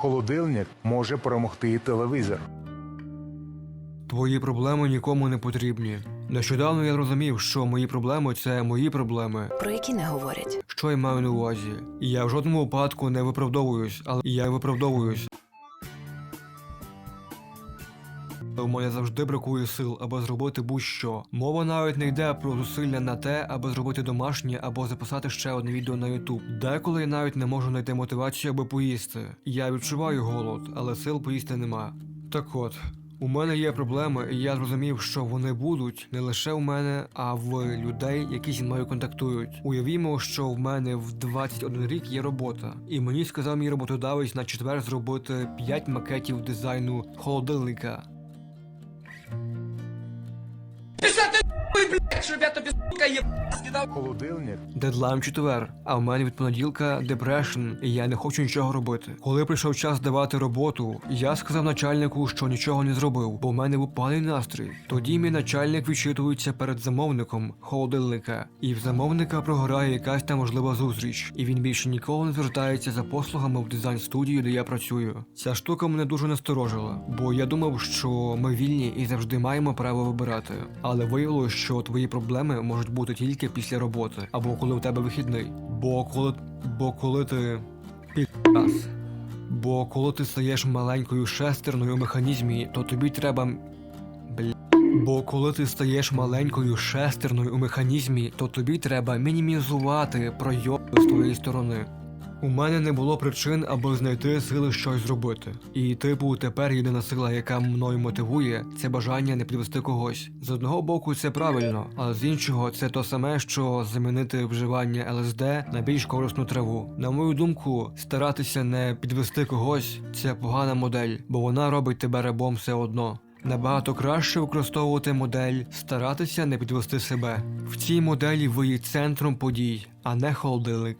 Холодильник може перемогти і телевізор. Твої проблеми нікому не потрібні. Нещодавно я зрозумів, що мої проблеми це мої проблеми. про які не говорять. Що я маю на увазі? Я в жодному випадку не виправдовуюсь, але я виправдовуюсь. У мене завжди бракує сил, аби зробити будь-що. Мова навіть не йде про зусилля на те, аби зробити домашнє або записати ще одне відео на YouTube. Деколи я навіть не можу знайти мотивацію, аби поїсти. Я відчуваю голод, але сил поїсти нема. Так от. У мене є проблеми, і я зрозумів, що вони будуть не лише у мене, а в людей, які зі мною контактують. Уявімо, що в мене в 21 рік є робота, і мені сказав мій роботодавець на четвер зробити 5 макетів дизайну холодильника. Щоб я тобі є скидав. Холодильник Дедлайн четвер, а в мене від понеділка депрешн, і я не хочу нічого робити. Коли прийшов час давати роботу, я сказав начальнику, що нічого не зробив, бо в мене був поганий настрій. Тоді мій начальник відчитується перед замовником холодильника, і в замовника програє якась там можлива зустріч, і він більше ніколи не звертається за послугами в дизайн студію, де я працюю. Ця штука мене дуже насторожила, бо я думав, що ми вільні і завжди маємо право вибирати. Але виявилось, що твої проблеми можуть бути тільки після роботи, або коли у тебе вихідний. Бо коли бо коли ти підраз. Бо коли ти стаєш маленькою шестерною у механізмі, то тобі треба. Бля. Бо коли ти стаєш маленькою шестерною у механізмі, то тобі треба мінімізувати пройоби з твоєї сторони. У мене не було причин, аби знайти сили щось зробити. І, типу, тепер єдина сила, яка мною мотивує, це бажання не підвести когось. З одного боку, це правильно, а з іншого, це то саме, що замінити вживання ЛСД на більш корисну траву. На мою думку, старатися не підвести когось це погана модель, бо вона робить тебе рабом все одно. Набагато краще використовувати модель, старатися не підвести себе. В цій моделі ви є центром подій, а не холодильник.